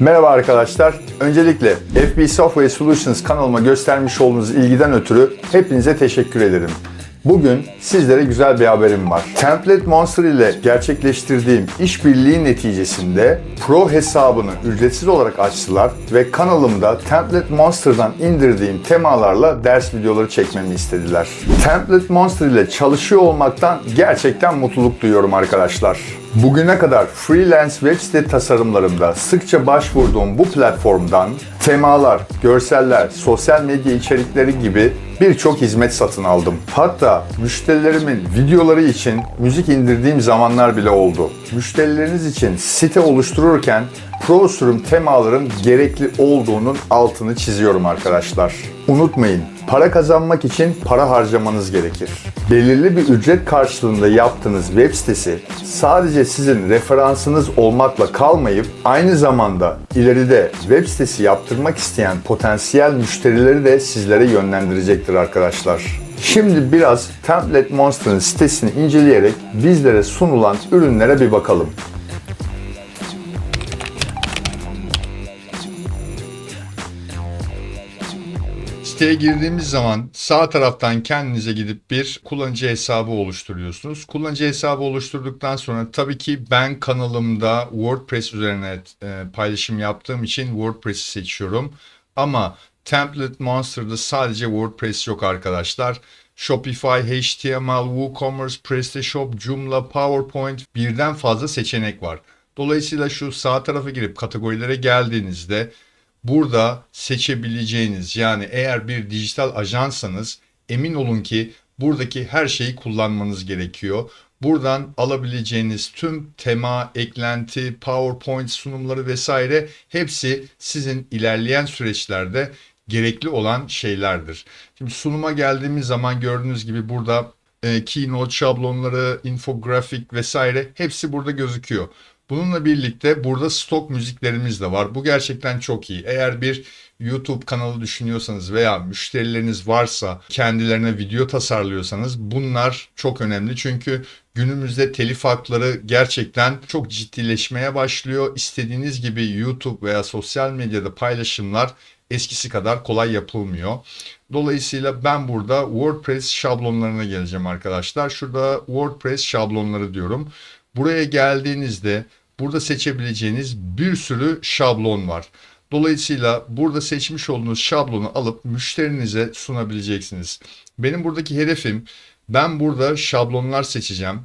Merhaba arkadaşlar. Öncelikle FB Software Solutions kanalıma göstermiş olduğunuz ilgiden ötürü hepinize teşekkür ederim. Bugün sizlere güzel bir haberim var. Template Monster ile gerçekleştirdiğim işbirliği neticesinde Pro hesabını ücretsiz olarak açtılar ve kanalımda Template Monster'dan indirdiğim temalarla ders videoları çekmemi istediler. Template Monster ile çalışıyor olmaktan gerçekten mutluluk duyuyorum arkadaşlar. Bugüne kadar freelance web site tasarımlarımda sıkça başvurduğum bu platformdan temalar, görseller, sosyal medya içerikleri gibi birçok hizmet satın aldım. Hatta müşterilerimin videoları için müzik indirdiğim zamanlar bile oldu. Müşterileriniz için site oluştururken Pro sürüm temaların gerekli olduğunun altını çiziyorum arkadaşlar. Unutmayın, para kazanmak için para harcamanız gerekir. Belirli bir ücret karşılığında yaptığınız web sitesi sadece sizin referansınız olmakla kalmayıp aynı zamanda ileride web sitesi yaptırmak isteyen potansiyel müşterileri de sizlere yönlendirecektir arkadaşlar. Şimdi biraz Template Monster'ın sitesini inceleyerek bizlere sunulan ürünlere bir bakalım. Siteye girdiğimiz zaman sağ taraftan kendinize gidip bir kullanıcı hesabı oluşturuyorsunuz. Kullanıcı hesabı oluşturduktan sonra tabii ki ben kanalımda WordPress üzerine e, paylaşım yaptığım için WordPress'i seçiyorum. Ama Template Monster'da sadece WordPress yok arkadaşlar. Shopify, HTML, WooCommerce, PrestaShop, Joomla, PowerPoint birden fazla seçenek var. Dolayısıyla şu sağ tarafa girip kategorilere geldiğinizde burada seçebileceğiniz yani eğer bir dijital ajansanız emin olun ki buradaki her şeyi kullanmanız gerekiyor. Buradan alabileceğiniz tüm tema, eklenti, PowerPoint sunumları vesaire hepsi sizin ilerleyen süreçlerde gerekli olan şeylerdir. Şimdi sunuma geldiğimiz zaman gördüğünüz gibi burada e, keynote şablonları, infografik vesaire hepsi burada gözüküyor. Bununla birlikte burada stok müziklerimiz de var. Bu gerçekten çok iyi. Eğer bir YouTube kanalı düşünüyorsanız veya müşterileriniz varsa kendilerine video tasarlıyorsanız bunlar çok önemli. Çünkü günümüzde telif hakları gerçekten çok ciddileşmeye başlıyor. İstediğiniz gibi YouTube veya sosyal medyada paylaşımlar eskisi kadar kolay yapılmıyor. Dolayısıyla ben burada WordPress şablonlarına geleceğim arkadaşlar. Şurada WordPress şablonları diyorum. Buraya geldiğinizde burada seçebileceğiniz bir sürü şablon var. Dolayısıyla burada seçmiş olduğunuz şablonu alıp müşterinize sunabileceksiniz. Benim buradaki hedefim ben burada şablonlar seçeceğim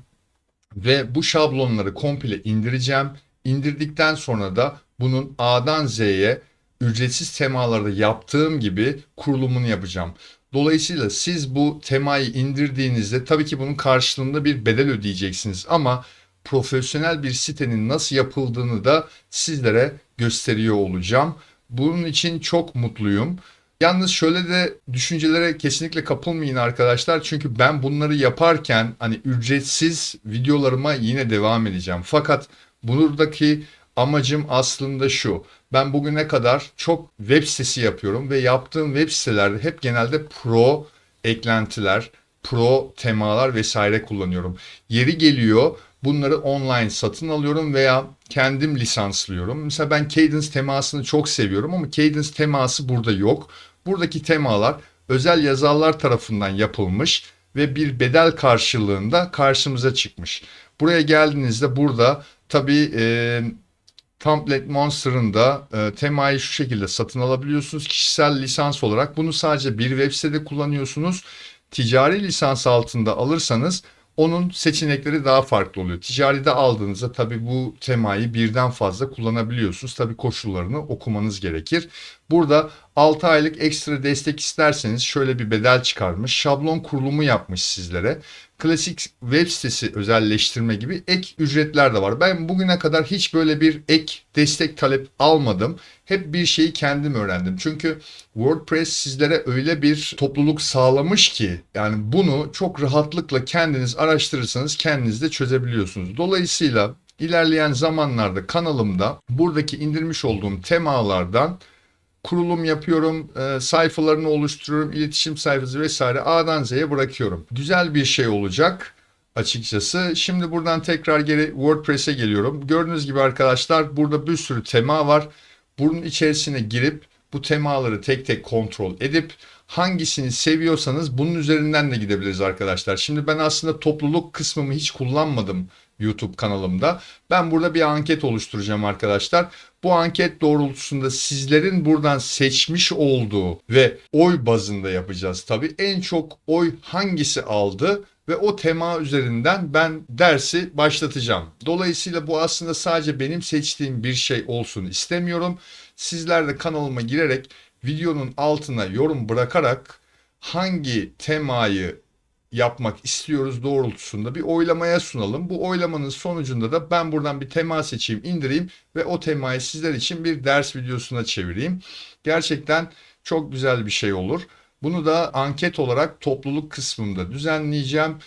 ve bu şablonları komple indireceğim. İndirdikten sonra da bunun A'dan Z'ye ücretsiz temalarda yaptığım gibi kurulumunu yapacağım. Dolayısıyla siz bu temayı indirdiğinizde tabii ki bunun karşılığında bir bedel ödeyeceksiniz ama profesyonel bir sitenin nasıl yapıldığını da sizlere gösteriyor olacağım. Bunun için çok mutluyum. Yalnız şöyle de düşüncelere kesinlikle kapılmayın arkadaşlar. Çünkü ben bunları yaparken hani ücretsiz videolarıma yine devam edeceğim. Fakat buradaki amacım aslında şu. Ben bugüne kadar çok web sitesi yapıyorum ve yaptığım web sitelerde hep genelde pro eklentiler, pro temalar vesaire kullanıyorum. Yeri geliyor bunları online satın alıyorum veya kendim lisanslıyorum. Mesela ben Cadence temasını çok seviyorum ama Cadence teması burada yok. Buradaki temalar özel yazarlar tarafından yapılmış ve bir bedel karşılığında karşımıza çıkmış. Buraya geldiğinizde burada tabii e, Template Monster'ın da e, temayı şu şekilde satın alabiliyorsunuz. Kişisel lisans olarak bunu sadece bir web sitede kullanıyorsunuz. Ticari lisans altında alırsanız onun seçenekleri daha farklı oluyor. Ticaride aldığınızda tabii bu temayı birden fazla kullanabiliyorsunuz. Tabii koşullarını okumanız gerekir. Burada 6 aylık ekstra destek isterseniz şöyle bir bedel çıkarmış. Şablon kurulumu yapmış sizlere. Klasik web sitesi özelleştirme gibi ek ücretler de var. Ben bugüne kadar hiç böyle bir ek destek talep almadım. Hep bir şeyi kendim öğrendim. Çünkü WordPress sizlere öyle bir topluluk sağlamış ki yani bunu çok rahatlıkla kendiniz araştırırsanız kendiniz de çözebiliyorsunuz. Dolayısıyla ilerleyen zamanlarda kanalımda buradaki indirmiş olduğum temalardan kurulum yapıyorum, e, sayfalarını oluşturuyorum, iletişim sayfası vesaire A'dan Z'ye bırakıyorum. Güzel bir şey olacak açıkçası. Şimdi buradan tekrar geri WordPress'e geliyorum. Gördüğünüz gibi arkadaşlar burada bir sürü tema var. bunun içerisine girip bu temaları tek tek kontrol edip hangisini seviyorsanız bunun üzerinden de gidebiliriz arkadaşlar. Şimdi ben aslında topluluk kısmımı hiç kullanmadım YouTube kanalımda. Ben burada bir anket oluşturacağım arkadaşlar. Bu anket doğrultusunda sizlerin buradan seçmiş olduğu ve oy bazında yapacağız tabii. En çok oy hangisi aldı ve o tema üzerinden ben dersi başlatacağım. Dolayısıyla bu aslında sadece benim seçtiğim bir şey olsun istemiyorum. Sizler de kanalıma girerek videonun altına yorum bırakarak hangi temayı yapmak istiyoruz doğrultusunda bir oylamaya sunalım. Bu oylamanın sonucunda da ben buradan bir tema seçeyim, indireyim ve o temayı sizler için bir ders videosuna çevireyim. Gerçekten çok güzel bir şey olur. Bunu da anket olarak topluluk kısmında düzenleyeceğim.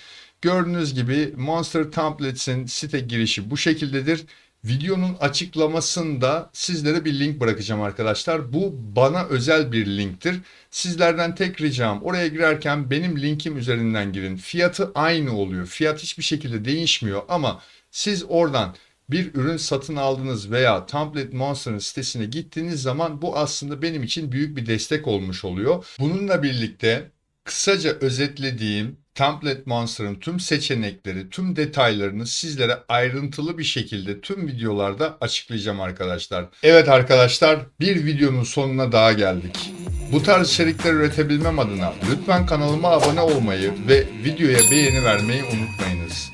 Gördüğünüz gibi Monster Templates'in site girişi bu şekildedir. Videonun açıklamasında sizlere bir link bırakacağım arkadaşlar. Bu bana özel bir linktir. Sizlerden tek ricam oraya girerken benim linkim üzerinden girin. Fiyatı aynı oluyor. Fiyat hiçbir şekilde değişmiyor ama siz oradan bir ürün satın aldınız veya Template Monster'ın sitesine gittiğiniz zaman bu aslında benim için büyük bir destek olmuş oluyor. Bununla birlikte kısaca özetlediğim Template Monster'ın tüm seçenekleri, tüm detaylarını sizlere ayrıntılı bir şekilde tüm videolarda açıklayacağım arkadaşlar. Evet arkadaşlar bir videonun sonuna daha geldik. Bu tarz içerikler üretebilmem adına lütfen kanalıma abone olmayı ve videoya beğeni vermeyi unutmayınız.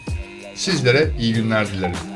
Sizlere iyi günler dilerim.